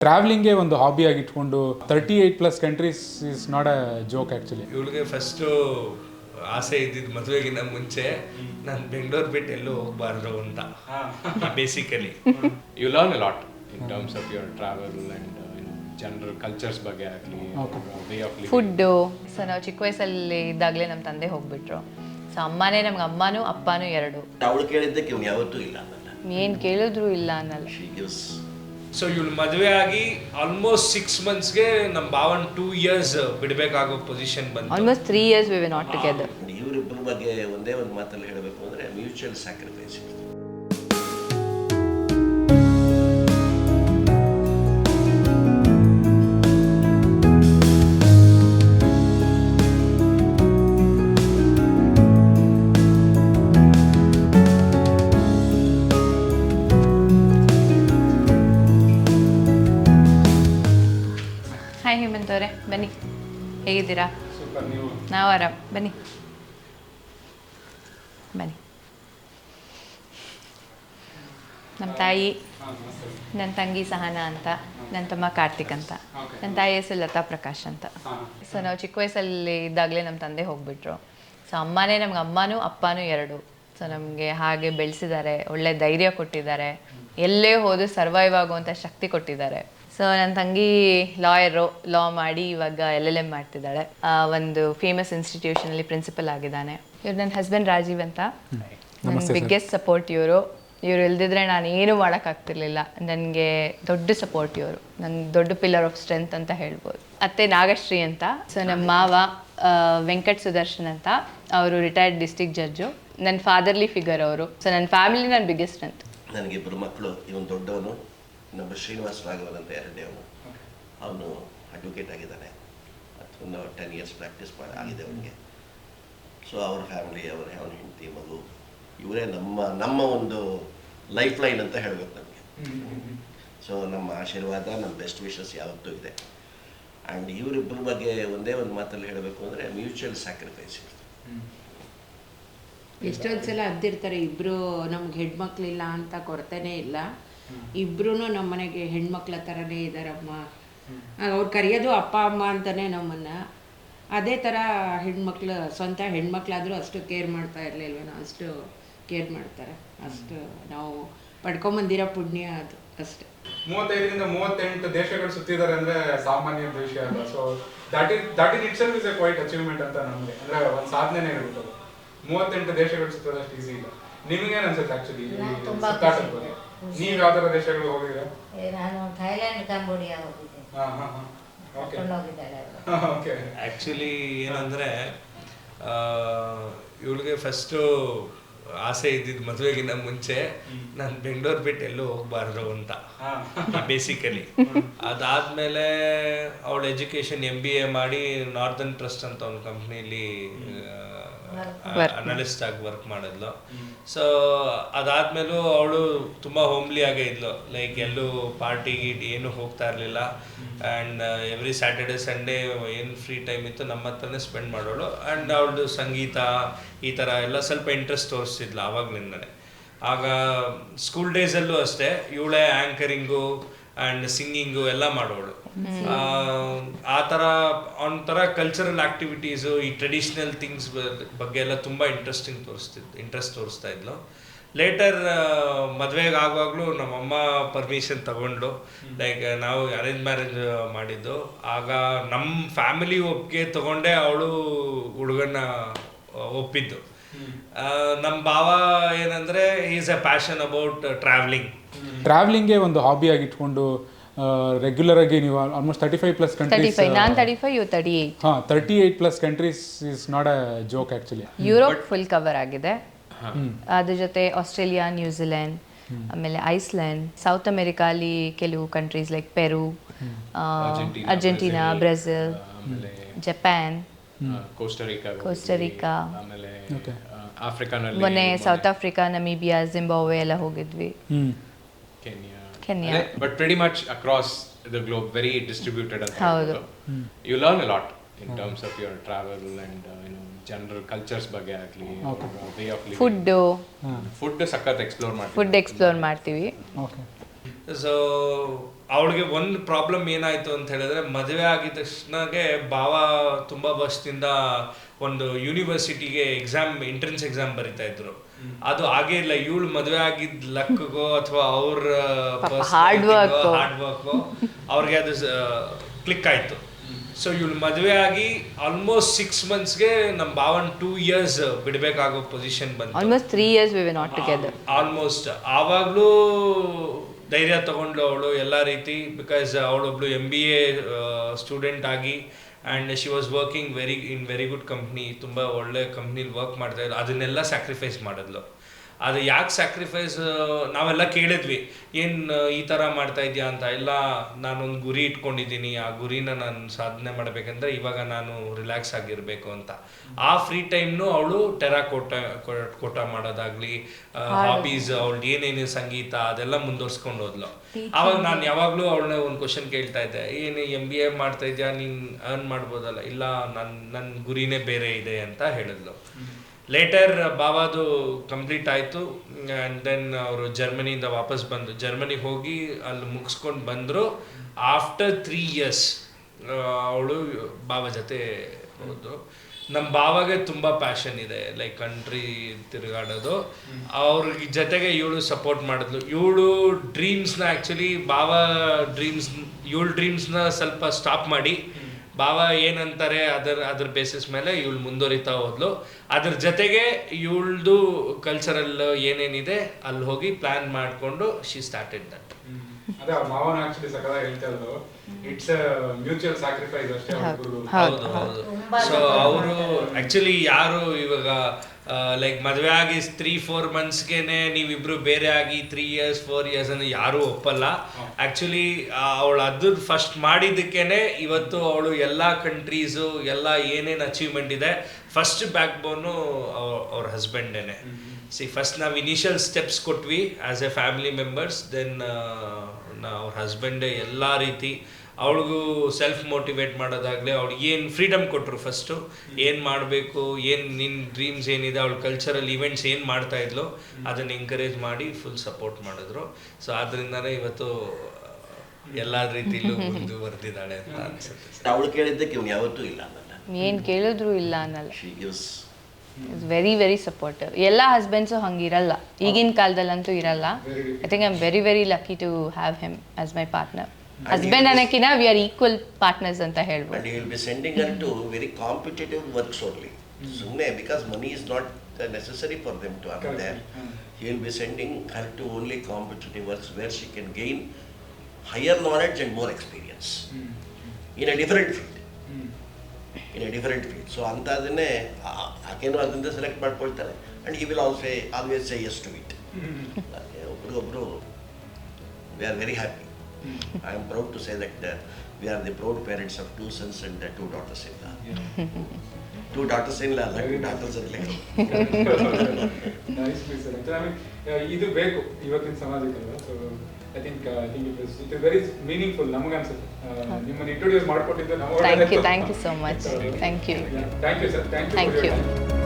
ಟ್ರಾವೆಲಿಂಗೇ ಒಂದು ಹಾಬಿಯಾಗಿ ಇಟ್ಕೊಂಡು thirty eight plus countries is not a joke actually ಇವಳಿಗೆ ಫಸ್ಟು ಆಸೆ ಇದ್ದಿದ್ದು ಮದುವೆಗಿನ ಮುಂಚೆ ನಾನು ಬೆಂಗಳೂರು ಬಿಟ್ಟು ಎಲ್ಲೂ ಹೋಗಬಾರ್ದು ಅಂತ. Basically you learn lot in terms of your travel and general cultures ಬಗ್ಗೆ ಆಗಲಿ ವೇ ಆಫ್ ಫುಡ್ಡು ಸೊ ನಾವು ಚಿಕ್ಕ ವಯಸ್ಸಲ್ಲಿ ಇದ್ದಾಗಲೇ ನಮ್ಮ ತಂದೆ ಹೋಗ್ಬಿಟ್ರು. ಸೊ ಅಮ್ಮನೇ ನಮ್ಗೆ ಅಮ್ಮನೂ ಅಪ್ಪನೂ ಎರಡು. ಅವಳು ಕೇಳಿದ್ದಕ್ಕೆ ಇವ್ನು ಯಾವತ್ತೂ ಇಲ್ಲ ಏನು ಕೇಳಿದ್ರು ಇಲ್ಲ ಅನ್ನಲ್ಲ. ಶಿ ಗಿವ್ಸ್ ಸೊ ಇವಳು ಮದುವೆ ಆಗಿ ಆಲ್ಮೋಸ್ಟ್ ಸಿಕ್ಸ್ ಮಂತ್ಸ್ಗೆ ನಮ್ಮ ಭಾವನ್ ಟೂ ಇಯರ್ಸ್ ಬಿಡಬೇಕಾಗೋ ಪೊಸಿಷನ್ ಬಂತು. Almost three years we we not together ಇವರಿಬ್ಬರ ಬಗ್ಗೆ ಒಂದೇ ಒಂದು ಮಾತಲ್ಲಿ ಹೇಳಬೇಕು ಅಂದರೆ ಮ್ಯೂಚುವಲ್ ಸ್ಯಾಕ್ರಿಫೈಸ್ ಹೇಗಿದ್ದೀರಾ? ನಾವು? ಆರಾಮ್. ಬನ್ನಿ. ಬನ್ನಿ. ನಮ್ಮ ತಾಯಿ ನನ್ನ ತಂಗಿ ಸಹನಾ ಅಂತ ನನ್ನ ತಮ್ಮ ಕಾರ್ತಿಕ್ ಅಂತ ನನ್ನ ತಾಯಿ ಹೆಸರು ಲತಾ ಪ್ರಕಾಶ್ ಅಂತ. ಸೊ ನಾವು ಚಿಕ್ಕ ವಯಸ್ಸಲ್ಲಿ ಇದ್ದಾಗಲೇ ನಮ್ಮ ತಂದೆ ಹೋಗ್ಬಿಟ್ರು. ಸೊ ಅಮ್ಮನೇ ನಮ್ಗೆ ಅಮ್ಮನೂ ಅಪ್ಪನೂ ಎರಡು. ಸೊ ನಮಗೆ ಹಾಗೆ ಬೆಳೆಸಿದ್ದಾರೆ ಒಳ್ಳೆ ಧೈರ್ಯ ಕೊಟ್ಟಿದ್ದಾರೆ. ಎಲ್ಲೇ ಹೋದ್ರು ಸರ್ವೈವ್ ಆಗುವಂಥ ಶಕ್ತಿ ಕೊಟ್ಟಿದ್ದಾರೆ. ಸೊ ನನ್ನ ತಂಗಿ ಲಾಯರು ಲಾ ಮಾಡಿ ಇವಾಗ ಎಲ್ ಎಲ್ ಎಂ ಮಾಡ್ತಿದ್ದಾಳೆ. ಒಂದು ಫೇಮಸ್ ಇನ್ಸ್ಟಿಟ್ಯೂಷನಲ್ಲಿ ಪ್ರಿನ್ಸಿಪಲ್ ಆಗಿದ್ದಾನೆ. ಇವ್ರು ನನ್ನ ಹಸ್ಬೆಂಡ್ ರಾಜೀವ್ ಅಂತ. ನನ್ನ ಬಿಗ್ಗೆಸ್ಟ್ ಸಪೋರ್ಟ್ ಇವರು. ಇವ್ರು ಇಲ್ದಿದ್ರೆ ನಾನು ಏನು ಮಾಡೋಕ್ಕಾಗ್ತಿರ್ಲಿಲ್ಲ ನನಗೆ ದೊಡ್ಡ ಸಪೋರ್ಟ್ ಇವರು. ನನ್ನ ದೊಡ್ಡ ಪಿಲ್ಲರ್ ಆಫ್ ಸ್ಟ್ರೆಂತ್ ಅಂತ ಹೇಳ್ಬೋದು. ಅತ್ತೆ ನಾಗಶ್ರೀ ಅಂತ. ಸೊ ನಮ್ಮ ಮಾವ ಆ, ವೆಂಕಟ್ ಸುದರ್ಶನ್ ಅಂತ. ಅವರು ರಿಟೈರ್ಡ್ ಡಿಸ್ಟಿಕ್ ಜಡ್ಜು ನನ್ನ ಫಾದರ್ಲಿ ಫಿಗರ್ ಅವರು. ಸೊ ನನ್ನ ಫ್ಯಾಮಿಲಿ ನನ್ನ ಬಿಗ್ಗೆಸ್ಟ್ ಸ್ಟ್ರೆಂತ್ ನನಗಿಬ್ಬರು ಮಕ್ಕಳು ಇವನು ದೊಡ್ಡವನು ಇನ್ನೊಬ್ಬ ಶ್ರೀನಿವಾಸ ರಾಘವನ್ ಅಂತ ಎರಡನೇ ಅವನು. ಅವನು ಅಡ್ವೊಕೇಟ್ ಆಗಿದ್ದಾನೆ. ಒಂದು ಟೆನ್ ಇಯರ್ಸ್ ಪ್ರಾಕ್ಟೀಸ್ ಮಾಡಿ ಆಗಿದೆ ಅವನಿಗೆ. ಸೊ ಅವ್ರ ಫ್ಯಾಮಿಲಿ ಅವರ ಅವನ ಹೆಂಡತಿ ಮಗು ಇವರೇ ನಮ್ಮ ನಮ್ಮ ಒಂದು ಲೈಫ್ ಲೈನ್ ಅಂತ ಹೇಳ್ಬೇಕು ನಮಗೆ. ಸೊ ನಮ್ಮ ಆಶೀರ್ವಾದ ನಮ್ಮ ಬೆಸ್ಟ್ ವಿಶಸ್ ಯಾವತ್ತೂ ಇದೆ. ಆ್ಯಂಡ್ ಇವರಿಬ್ಬರ ಬಗ್ಗೆ ಒಂದೇ ಒಂದು ಮಾತಲ್ಲಿ ಹೇಳಬೇಕು ಅಂದರೆ ಮ್ಯೂಚುವಲ್ ಸ್ಯಾಕ್ರಿಫೈಸ್ ಎಷ್ಟೊಂದು ಸಲ ಅಂದಿರ್ತಾರೆ ಇಬ್ಬರು ನಮ್ಗೆ ಹೆಣ್ಮಕ್ಳಿಲ್ಲ ಅಂತ ಕೊರತೆನೇ ಇಲ್ಲ. ಇಬ್ರು ನಮ್ಮ ಮನೆಗೆ ಹೆಣ್ಮಕ್ಳ ಥರನೇ ಇದ್ದಾರಮ್ಮ ಅವ್ರು ಕರೆಯೋದು ಅಪ್ಪ ಅಮ್ಮ ಅಂತಲೇ ನಮ್ಮನ್ನು. ಅದೇ ಥರ ಹೆಣ್ಮಕ್ಳು ಸ್ವಂತ ಹೆಣ್ಮಕ್ಳಾದರೂ ಅಷ್ಟು ಕೇರ್ ಮಾಡ್ತಾ ಇರಲಿಲ್ವೇನೋ ಅಷ್ಟು ಕೇರ್ ಮಾಡ್ತಾರೆ. ಅಷ್ಟು ನಾವು ಪಡ್ಕೊಂಬಂದಿರೋ ಪುಣ್ಯ ಅದು ಅಷ್ಟೆ. ಮೂವತ್ತೈದರಿಂದ ಮೂವತ್ತೆಂಟು ದೇಶಗಳು ಸುತ್ತಿದ್ದಾರೆ ಅಂದ್ರೆ ಸಾಮಾನ್ಯ ವಿಷಯ ಅಲ್ಲ. So that is that in itself is a quite achievement ಅಂತ ನಮಗೆ. ಅಂದ್ರೆ ಒಂದು ಸಾಧನೆನೇ ಅದು. ಮೂವತ್ತೆಂಟು ದೇಶಗಳು ಸುತ್ತೋದಷ್ಟು ಈಸಿ ಇಲ್ಲ. ನಿಮಗೇನು ಅನ್ಸುತ್ತೆ ಆಕ್ಚುಲಿ ಸುತ್ತಾಟದ ಬಗ್ಗೆ ನೀವು ಯಾವ ಥರ ದೇಶಗಳು ಹೋಗಿದ್ದೀರಾ? ನಾನು ಥೈಲ್ಯಾಂಡ್ ಕಾಂಬೋಡಿಯಾ ಹೋಗಿದ್ದೆ. ಹಾ ಹಾ ಹಾ. ಓಕೆ. ಕರ್ಕೊಂಡು ಹೋಗಿದ್ದಾಳೆ. ಓಕೆ. ಆ್ಯಕ್ಚುಲಿ ಏನಂದರೆ ಇವಳಿಗೆ ಫಸ್ಟು ಆಸೆ ಇದ್ದಿದ್ದು ಮದುವೆಗಿನ್ನ ಮುಂಚೆ ನಾನು ಬೆಂಗಳೂರು ಬಿಟ್ಟು ಎಲ್ಲೂ ಹೋಗ್ಬಾರ್ದು ಅಂತ. ಬೇಸಿಕಲಿ ಅದಾದಮೇಲೆ ಅವಳು ಎಜುಕೇಷನ್ ಎಂ ಬಿ ಎ ಮಾಡಿ ನಾರ್ದನ್ ಟ್ರಸ್ಟ್ ಅಂತ ಒಂದು ಕಂಪ್ನಿಲಿ ಅನಲಿಸ್ಟ್ ಆಗಿ ವರ್ಕ್ ಮಾಡಿದ್ಲು. ಸೊ ಅದಾದ್ಮೇಲೂ ಅವಳು ತುಂಬ ಹೋಮ್ಲಿ ಆಗೇ ಇದ್ಲು. ಲೈಕ್ ಎಲ್ಲೂ ಪಾರ್ಟಿ ಏನು ಹೋಗ್ತಾ ಇರಲಿಲ್ಲ. ಆ್ಯಂಡ್ ಎವ್ರಿ ಸ್ಯಾಟರ್ಡೆ ಸಂಡೇ ಏನು ಫ್ರೀ ಟೈಮ್ ಇತ್ತು ನಮ್ಮ ಹತ್ರನೇ ಸ್ಪೆಂಡ್ ಮಾಡೋಳು. ಆ್ಯಂಡ್ ಅವಳದು ಸಂಗೀತ ಈ ಥರ ಎಲ್ಲ ಸ್ವಲ್ಪ ಇಂಟ್ರೆಸ್ಟ್ ತೋರಿಸ್ತಿದ್ಲು ನಿನ್ನೆ ಆಗ ಸ್ಕೂಲ್ ಡೇಸಲ್ಲೂ ಅಷ್ಟೇ ಇವಳೇ ಆ್ಯಂಕರಿಂಗು ಆ್ಯಂಡ್ ಸಿಂಗಿಂಗು ಎಲ್ಲ ಮಾಡೋಳು. ಆ, ತರ ಥರ ಒಂಥರ ಕಲ್ಚರಲ್ ಆ್ಯಕ್ಟಿವಿಟೀಸು ಈ ಟ್ರೆಡಿಷ್ನಲ್ ಥಿಂಗ್ಸ್ ಬಗ್ಗೆ ಎಲ್ಲ ತುಂಬ ಇಂಟ್ರೆಸ್ಟಿಂಗ್ ತೋರಿಸ್ತಿದ್ದು ಇಂಟ್ರೆಸ್ಟ್ ತೋರಿಸ್ತಾ ಇದ್ಲು. ಲೇಟರ್ ಮದುವೆಗೆ ಆಗುವಾಗಲೂ ನಮ್ಮಮ್ಮ ಪರ್ಮಿಷನ್ ತಗೊಂಡು ಲೈಕ್ ನಾವು ಅರೇಂಜ್ ಮ್ಯಾರೇಜ್ ಮಾಡಿದ್ದು. ಆಗ ನಮ್ಮ ಫ್ಯಾಮಿಲಿ ಒಪ್ಪಿಗೆ ತಗೊಂಡೇ ಅವಳು ಹುಡುಗನ್ನ ಒಪ್ಪಿದ್ದು. ನಮ್ಮ ಭಾವ ಏನಂದ್ರೆ is a passion about travelling ಟ್ರಾವೆಲಿಂಗೇ ಒಂದು ಹಾಬಿಯಾಗಿ ಇಟ್ಕೊಂಡು ರೆಗ್ಯುಲರ್ ಆಗಿ ನೀವು almost thirty five plus countries ನಾನು thirty five you thirty eight ಹಾ thirty eight plus countries is not a joke actually Europe full cover ಆಗಿದೆ. ಅದ್ರ ಜೊತೆ ಆಸ್ಟ್ರೇಲಿಯಾ ನ್ಯೂಜಿಲೆಂಡ್ ಆಮೇಲೆ ಐಸ್ಲ್ಯಾಂಡ್ ಸೌತ್ ಅಮೆರಿಕಾಲಿ ಕೆಲವು countries like Peru Argentina Brazil Japan Costa Rica Costa Rica ಆಮೇಲೆ ಆಫ್ರಿಕಾನಲ್ಲಿ ಮೊನ್ನೆ ಸೌತ್ ಆಫ್ರಿಕಾ ನಮೀಬಿಯಾ ಜಿಂಬಾವೆ ಎಲ್ಲ ಹೋಗಿದ್ವಿ. Kenya Kenya but very much across the globe very distributed ಅಂತ ಹೌದು. You learn a lot in terms of your travel and you know general cultures ಬಗ್ಗೆ ಆಗಲಿ way of living food food ಸಖತ್ explore ಮಾಡ್ತೀವಿ. Food explore ಮಾಡ್ತೀವಿ. Okay so ಅವಳಿಗೆ ಒಂದು problem ಏನಾಯ್ತು ಅಂತ ಹೇಳಿದ್ರೆ ಮದುವೆ ಆಗಿದ ತಕ್ಷಣಗೆ ಭಾವ ತುಂಬಾ ವರ್ಷದಿಂದ ಒಂದು ಯೂನಿವರ್ಸಿಟಿಗೆ ಎಕ್ಸಾಮ್ ಎಂಟ್ರೆನ್ಸ್ ಎಕ್ಸಾಮ್ ಬರಿತಾ ಇದ್ರು. ಅದು ಹಾಗೆ ಇಲ್ಲ ಇವಳು ಮದುವೆ ಆಗಿದ್ ಲಕ್ಗೋ ಅಥವಾ ಅವ್ರ ಹಾರ್ಡ್ ವರ್ಕ್ ಹಾರ್ಡ್ ವರ್ಕ್ ಅವ್ರಿಗೆ ಅದು ಕ್ಲಿಕ್ ಆಯ್ತು. ಸೊ ಇವಳು ಮದುವೆ ಆಗಿ ಆಲ್ಮೋಸ್ಟ್ ಸಿಕ್ಸ್ ಮಂತ್ಸ್ಗೆ ನಮ್ಮ ಭಾವನ್ ಟೂ ಇಯರ್ಸ್ ಬಿಡಬೇಕಾಗೋ ಪೊಸಿಷನ್ ಬಂತು. Almost three years we not together almost ಆವಾಗಲೂ ಧೈರ್ಯ ತಗೊಂಡ್ಲು ಅವಳು ಎಲ್ಲ ರೀತಿ ಬಿಕಾಸ್ ಅವಳೊಬ್ಳು ಎಂ ಬಿ ಎ ಸ್ಟೂಡೆಂಟ್ ಆಗಿ and she was working very in very good company ತುಂಬ ಒಳ್ಳೆ ಕಂಪ್ನಿಲಿ ವರ್ಕ್ ಮಾಡ್ತಾ ಇದ್ರು ಅದನ್ನೆಲ್ಲ ಸ್ಯಾಕ್ರಿಫೈಸ್ ಮಾಡಿದ್ಲು. ಅದು ಯಾಕೆ ಸ್ಯಾಕ್ರಿಫೈಸ್ ನಾವೆಲ್ಲ ಕೇಳಿದ್ವಿ. ಏನು ಈ ಥರ ಮಾಡ್ತಾ ಇದೆಯಾ ಅಂತ. ಎಲ್ಲ ನಾನೊಂದು ಗುರಿ ಇಟ್ಕೊಂಡಿದ್ದೀನಿ. ಆ ಗುರಿನ ನಾನು ಸಾಧನೆ ಮಾಡಬೇಕಂದ್ರೆ ಇವಾಗ ನಾನು ರಿಲ್ಯಾಕ್ಸ್ ಆಗಿರಬೇಕು ಅಂತ. ಆ ಫ್ರೀ ಟೈಮ್ನು ಅವಳು ಟೆರಾ ಕೋಟ ಕೋಟ ಮಾಡೋದಾಗ್ಲಿ ಹಾಬೀಸ್ ಅವಳು ಏನೇನು ಸಂಗೀತ ಅದೆಲ್ಲ ಮುಂದುವರ್ಸ್ಕೊಂಡು ಹೋದ್ಲು. ಅವಾಗ ನಾನು ಯಾವಾಗಲೂ ಅವಳನ್ನ ಒಂದು ಕ್ವಶನ್ ಕೇಳ್ತಾ ಇದ್ದೆ. ಏನು ಎಂ ಬಿ ಎ ಮಾಡ್ತಾ ಇದೆಯಾ ನೀನು ಅರ್ನ್ ಮಾಡ್ಬೋದಲ್ಲ. ಇಲ್ಲ ನನ್ನ ನನ್ನ ಗುರಿನೇ ಬೇರೆ ಇದೆ ಅಂತ ಹೇಳಿದ್ಲು. ಲೇಟರ್ ಬಾವಾದು ಕಂಪ್ಲೀಟ್ ಆಯಿತು. ಆ್ಯಂಡ್ ದೆನ್ ಅವರು ಜರ್ಮನಿಯಿಂದ ವಾಪಸ್ ಬಂದು ಜರ್ಮನಿ ಹೋಗಿ ಅಲ್ಲಿ ಮುಗಿಸ್ಕೊಂಡು ಬಂದರು. ಆಫ್ಟರ್ ತ್ರೀ ಇಯರ್ಸ್ ಅವಳು ಬಾವ ಜೊತೆ ಹೋದ್ರು ನಮ್ಮ ಬಾವಾಗೆ ತುಂಬ ಪ್ಯಾಷನ್ ಇದೆ ಲೈಕ್ ಕಂಟ್ರಿ ತಿರುಗಾಡೋದು. ಅವ್ರ ಜೊತೆಗೆ ಇವಳು ಸಪೋರ್ಟ್ ಮಾಡಿದ್ಲು. ಇವಳು ಡ್ರೀಮ್ಸ್ನ ಆ್ಯಕ್ಚುಲಿ ಬಾವ ಡ್ರೀಮ್ಸ್ ಇವಳು ಡ್ರೀಮ್ಸ್ನ ಸ್ವಲ್ಪ ಸ್ಟಾಪ್ ಮಾಡಿ. ಬಾವ ಏನಂತಾರೆ ಅದರ, ಅದ್ರ ಬೇಸಿಸ್ ಮೇಲೆ ಇವಳು ಮುಂದುವರಿತಾ ಹೋದ್ಲು. ಅದ್ರ ಜೊತೆಗೆ ಇವಳ್ದು ಕಲ್ಚರಲ್ ಏನೇನಿದೆ, ಅಲ್ಲಿ ಹೋಗಿ ಪ್ಲಾನ್ ಮಾಡಿಕೊಂಡು ಶಿ ಸ್ಟಾರ್ಟೆಡ್ ದಟ್ ಅದೇ ಅವ್ರ ಮಾವನ ಆಕ್ಚುಲಿ ಸಕಲ ಹೇಳ್ತಾ ಇದ್ರು ಇಟ್ಸ್ ಮ್ಯೂಚುವಲ್ ಸ್ಯಾಕ್ರಿಫೈಸ್ ಅಷ್ಟೇ. ಹೌದು ಹೌದು ಸೊ ಅವರು ಆಕ್ಚುಲಿ ಯಾರು ಇವಾಗ ಲೈಕ್ ಮದುವೆ ಆಗಿ ತ್ರೀ ಫೋರ್ ಮಂತ್ಸ್ಗೆನೆ ನೀವಿಬ್ರು ಬೇರೆ ಆಗಿ ತ್ರೀ ಇಯರ್ಸ್ ಫೋರ್ ಇಯರ್ಸ್ ಅನ್ನು ಯಾರೂ ಒಪ್ಪಲ್ಲ. ಆಕ್ಚುಲಿ ಅವಳು ಅದು ಫಸ್ಟ್ ಮಾಡಿದ್ದಕ್ಕೇನೆ ಇವತ್ತು ಅವಳು ಎಲ್ಲ ಕಂಟ್ರೀಸು ಎಲ್ಲ ಏನೇನು ಅಚೀವ್ಮೆಂಟ್ ಇದೆ ಫಸ್ಟ್ ಬ್ಯಾಕ್ ಬೋನು ಅವ್ರ ಹಸ್ಬೆಂಡೇನೆ ಸಿ ಫಸ್ಟ್ ನಾವು ಇನಿಷಿಯಲ್ ಸ್ಟೆಪ್ಸ್ ಕೊಟ್ವಿ as a family members then ನಾವು ಹಸ್ಬೆಂಡ್ ಎಲ್ಲ ರೀತಿ ಅವಳಿಗೂ ಸೆಲ್ಫ್ ಮೋಟಿವೇಟ್ ಮಾಡೋದಾಗಲಿ ಅವ್ಳಿಗೆ ಏನು ಫ್ರೀಡಮ್ ಕೊಟ್ಟರು ಫಸ್ಟು ಏನು ಮಾಡಬೇಕು ಏನು ನಿನ್ನ ಡ್ರೀಮ್ಸ್ ಏನಿದೆ ಅವಳ ಕಲ್ಚರಲ್ ಈವೆಂಟ್ಸ್ ಏನು ಮಾಡ್ತಾ ಇದ್ಲು ಅದನ್ನು ಎಂಕರೇಜ್ ಮಾಡಿ ಫುಲ್ ಸಪೋರ್ಟ್ ಮಾಡಿದ್ರು ಸೊ ಆದ್ರಿಂದನೇ ಇವತ್ತು ಎಲ್ಲ ರೀತಿಲೂ ಮುಂದುವರೆದಿದ್ದಾಳೆ ಅಂತ ಅನ್ಸುತ್ತೆ ಅವಳು ಕೇಳಿದ್ದಕ್ಕೆ ಯಾವತ್ತೂ ಇಲ್ಲ ಅನ್ನಲ್ಲ ಏನು ಕೇಳಿದ್ರು ಇಲ್ಲ ಅನ್ನಲ್ಲ ಇಸ್ ವೆರಿ ವೆರಿ ಸಪೋರ್ಟಿವ್ ಎಲ್ಲ ಹಸ್ಬೆಂಡ್ಸು ಹಂಗಿರಲ್ಲ ಈಗಿನ ಕಾಲದಲ್ಲಂತೂ ಇರಲ್ಲ I think I am very very lucky to have him as my partner husband ಅನ್ನೋಕ್ಕಿಂತ we are equal partners ಅಂತ ಹೇಳ್ಬೋದು will be sending her to very competitive works only. ಸುಮ್ಮನೆ because money is not uh, necessary for them to earn Correct. there. Hmm. He will be sending her to only competitive works where she can gain higher knowledge and more experience hmm. In a different field. So ಅಂಥದನ್ನೇ ಆಕೆನೂ ಅದರಿಂದ select ಮಾಡ್ಕೊಳ್ತಾರೆ and ಈ will also always say yes to it ಒಬ್ರಿಗೊಬ್ರು we are very happy I am proud to say that we are the proud parents of two sons and two daughters ಇಲ್ಲ two daughters ಇಲ್ಲ ಅಲ್ಲ two daughters ಇರಲಿ Nicely said. Actually, I mean, uh, ಇದು ಬೇಕು ಇವತ್ತಿನ ಸಮಾಜಕ್ಕಲ್ವ so I think I think it is it very meaningful ನಮಗನ್ಸುತ್ತೆ ನಿಮ್ಮನ್ನು introduce ಮಾಡಿಕೊಟ್ಟಿದ್ದು ನಾವು Thank you, thank you so much. Thank you. Thank you sir thank you Thank you.